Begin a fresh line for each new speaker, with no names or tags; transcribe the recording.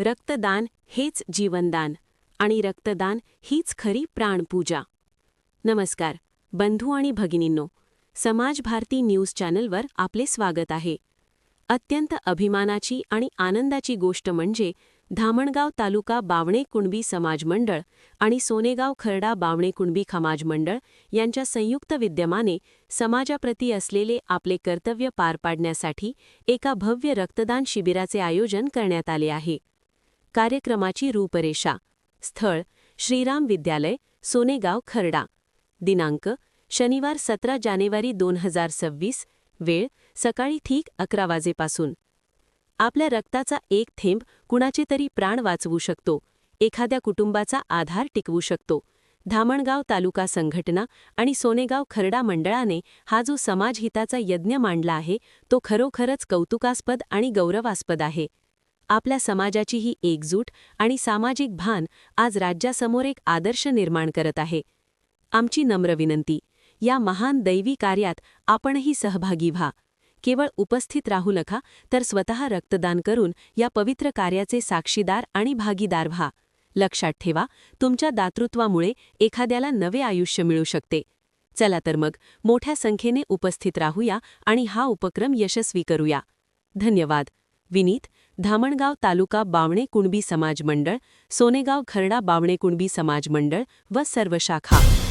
रक्तदान हेच जीवनदान आणि रक्तदान हीच खरी प्राणपूजा. नमस्कार बंधू आणि भगिनींनो समाज भारती न्यूज चॅनलवर आपले स्वागत आहे. अत्यंत अभिमानाची आणि आनंदाची गोष्ट म्हणजे धामणगाव तालुका बावणे कुणबी समाज मंडळ आणि सोनेगाव खर्डा बावणे कुणबी खमाज मंडळ यांच्या संयुक्त विद्यमाने समाजाप्रती असलेले आपले कर्तव्य पार पाडण्यासाठी एका भव्य रक्तदान शिबिराचे आयोजन करण्यात आले आहे. कार्यक्रमाची रूपरेषा. स्थळ श्रीराम विद्यालय सोनेगाव खर्डा. दिनांक शनिवार सतरा जानेवारी दोन हजार सव्वीस वेळ सकाळी ठीक अकरा वाजेपासून. आपल्या रक्ताचा एक थेंब कुणाचे तरी प्राण वाचवू शकतो एखाद्या कुटुंबाचा आधार टिकवू शकतो. धामणगाव तालुका संघटना आणि सोनेगाव खरडा मंडळाने हा जो समाजहिताचा यज्ञ मांडला आहे तो खरोखरच कौतुकास्पद आणि गौरवास्पद आहे. आपल्या समाजाची ही एकजूट आणि सामाजिक भान आज राज्यासमोर एक आदर्श निर्माण करत आहे. आमची नम्र विनंती या महान दैवी कार्यात आपणही सहभागी व्हा. केवळ उपस्थित राहू नका तर स्वतः रक्तदान करून या पवित्र कार्याचे साक्षीदार आणि भागीदार व्हा. लक्षात ठेवा तुमच्या दातृत्वामुळे एखाद्याला नवे आयुष्य मिळू शकते. चला तर मग मोठ्या संख्येने उपस्थित राहूया आणि हा उपक्रम यशस्वी करूया. धन्यवाद. विनीत धामणगाव तालुका बावणे कुणबी समाज मंडळ सोनेगाव खरडा बावणे कुणबी समाज मंडळ व सर्व शाखा.